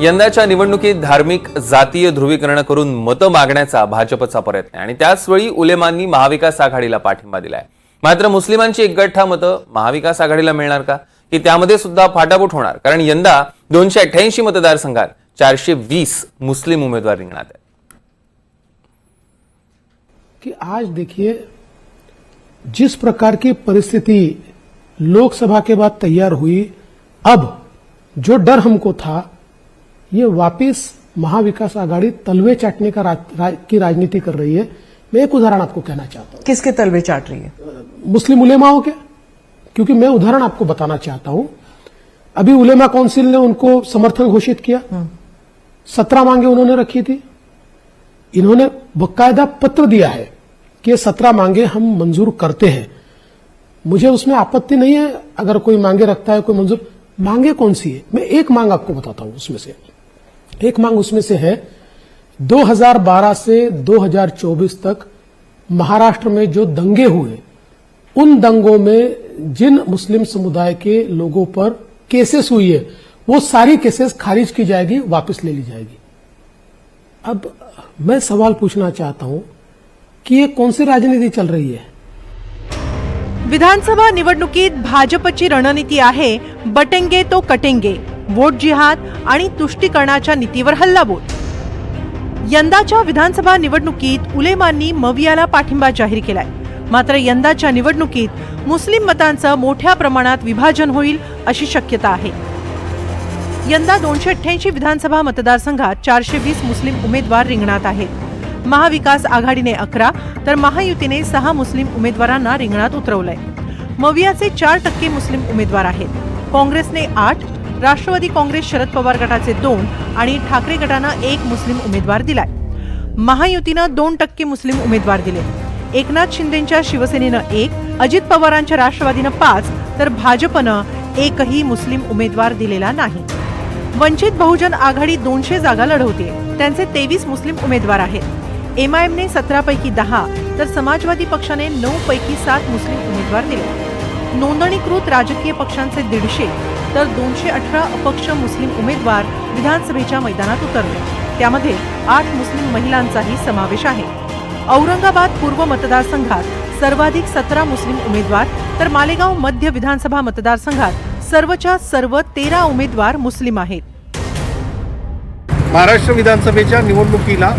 यंदाच्या निवडणुकीत धार्मिक जातीय ध्रुवीकरण करून मतं मागण्याचा भाजपचा प्रयत्न आहे. आणि त्याचवेळी उलेमांनी महाविकास आघाडीला पाठिंबा दिलाय. मात्र मुस्लिमांची एकगठ्ठा मतं महाविकास आघाडीला मिळणार का? की त्यामध्ये सुद्धा फाटाफूट होणार? कारण यंदा दोनशे अठ्ठ्याऐंशी मतदारसंघात चारशे वीस मुस्लिम उमेदवार रिंगणात आहेत. कि आज देखिए जिस प्रकार की परिस्थिति लोकसभा के बाद तैयार हुई अब जो डर हमको था ये वापस महाविकास आघाड़ी तलवे चाटने का राज, राज, की राजनीति कर रही है। मैं एक उदाहरण आपको कहना चाहता हूँ। किसके तलवे चाट रही है? मुस्लिम उलेमाओं के। क्योंकि मैं उदाहरण आपको बताना चाहता हूँ। अभी उलेमा काउंसिल ने उनको समर्थन घोषित किया। सत्रह मांगे उन्होंने रखी थी। इन्होंने बकायदा पत्र दिया है कि सत्रह मांगे हम मंजूर करते हैं। मुझे उसमें आपत्ति नहीं है। अगर कोई मांगे रखता है कोई मंजूर। मांगे कौन सी है? मैं एक मांग आपको बताता हूँ उसमें से। एक मांग उसमें से है 2012 से 2024 तक महाराष्ट्र में जो दंगे हुए, उन दंगों में जिन मुस्लिम समुदाय के लोगों पर केसेस हुई है, वो सारी केसेस खारिज की जाएगी, वापस ले ली जाएगी। अब मैं सवाल पूछना चाहता हूँ कि ये कौन सी राजनीति चल रही है? विधानसभा निवडणुकीत भाजपची रणनीती आहे, बटेंगे तो कटेंगे। वोट जिहाद आणि तुष्टीकरणाच्या नीतीवर हल्लाबोल. यंदाच्या विधानसभा निवडणुकीत उलेमांनी मवियाला पाठिंबा जाहीर केलाय. मात्र यंदाच्या निवडणुकीत मुस्लिम मतांचं मोठ्या प्रमाणात विभाजन होईल अशी शक्यता आहे. यंदा दोनशे अठ्ठ्याऐंशी विधानसभा मतदारसंघात चारशे वीस मुस्लिम उमेदवार रिंगणात आहेत. महाविकास आघाडीने अकरा तर महायुतीने सहा मुस्लिम उमेदवारांना रिंगणात उतरवलंय. मवियाचे चार टक्के मुस्लिम उमेदवार आहेत. काँग्रेसने आठ राष्ट्रवादी काँग्रेस शरद पवार गटाचे दोन आणि ठाकरे गटानं एक मुस्लिम उमेदवार दिलाय. महायुतीनं दोन टक्के मुस्लिम उमेदवार दिले. एकनाथ शिंदेच्या शिवसेनेनं एक अजित पवारांच्या राष्ट्रवादीनं पाच तर भाजपनं एकही मुस्लिम उमेदवार दिलेला नाही. वंचित बहुजन आघाडी दोनशे जागा लढवते. त्यांचे तेवीस मुस्लिम उमेदवार आहेत. एमआयएमने सतरा पैकी दहा तर समाजवादी पक्षाने नऊ पैकी सात मुस्लिम उमेदवार दिले. नोंदणीकृत राजकीय पक्षांचे दीडशे तर दोनशे अठरा अपक्ष मुस्लिम उमेदवार विधानसभेच्या मैदानात उतरले. त्यामध्ये आठ मुस्लिम महिलांचाही समावेश आहे. औरंगाबाद पूर्व मतदारसंघात सर्वाधिक सतरा मुस्लिम उमेदवार तर मालेगाव मध्य विधानसभा मतदारसंघात सर्वच्या सर्व तेरा उमेदवार मुस्लिम आहेत. महाराष्ट्र विधानसभेच्या निवडणुकीला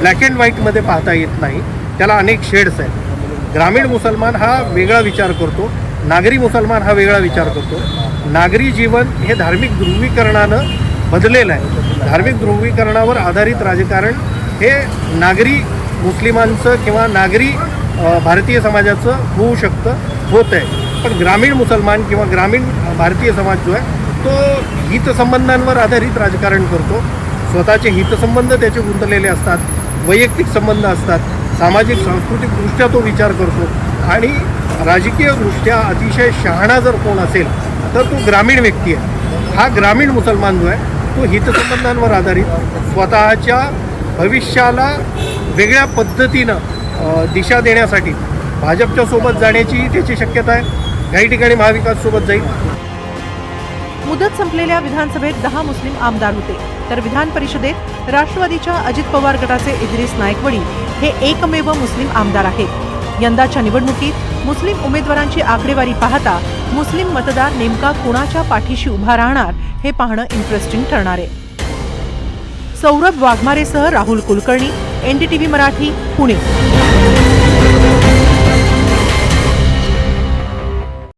ब्लॅक अँड व्हाईटमध्ये पाहता येत नाही. त्याला अनेक शेड्स आहेत. ग्रामीण मुसलमान हा वेगळा विचार करतो. नागरी मुसलमान हा वेगळा विचार करतो. नागरी जीवन हे धार्मिक ध्रुवीकरणानं बदलेलं आहे. धार्मिक ध्रुवीकरणावर आधारित राजकारण हे नागरी मुस्लिमांचं किंवा नागरी भारतीय समाजाचं होऊ शकतं होत आहे. पण ग्रामीण मुसलमान किंवा ग्रामीण भारतीय समाज जो आहे तो हितसंबंधांवर आधारित राजकारण करतो. स्वतःचे हितसंबंध त्याचे गुंतलेले असतात वैयक्तिक संबंध असतात सामाजिक सांस्कृतिकदृष्ट्या तो विचार करतो. आणि राजकीयदृष्ट्या अतिशय शहाणा जर कोण असेल तर तो ग्रामीण व्यक्ती आहे. हा ग्रामीण मुसलमान जो आहे तो हितसंबंधांवर आधारित स्वतःच्या भविष्याला वेगळ्या पद्धतीनं दिशा देण्यासाठी भाजपच्या सोबत जाण्याची त्याची शक्यता आहे. काही ठिकाणी महाविकास सोबत जाईल. मुदत संपलेल्या विधानसभेत दहा मुस्लिम आमदार होते. तर विधान परिषदेत राष्ट्रवादीच्या अजित पवार गटाचे इद्रिस नायकवडी हे एकमेव मुस्लिम आमदार आहेत. यंदाच्या निवडणुकीत मुस्लिम उमेदवारांची आकडेवारी पाहता मुस्लिम मतदार नेमका कुणाच्या पाठीशी उभा राहणार हे पाहणं इंटरेस्टिंग ठरणार आहे. सौरभ वाघमारेसह राहुल कुलकर्णी एनडीटीव्ही मराठी पुणे.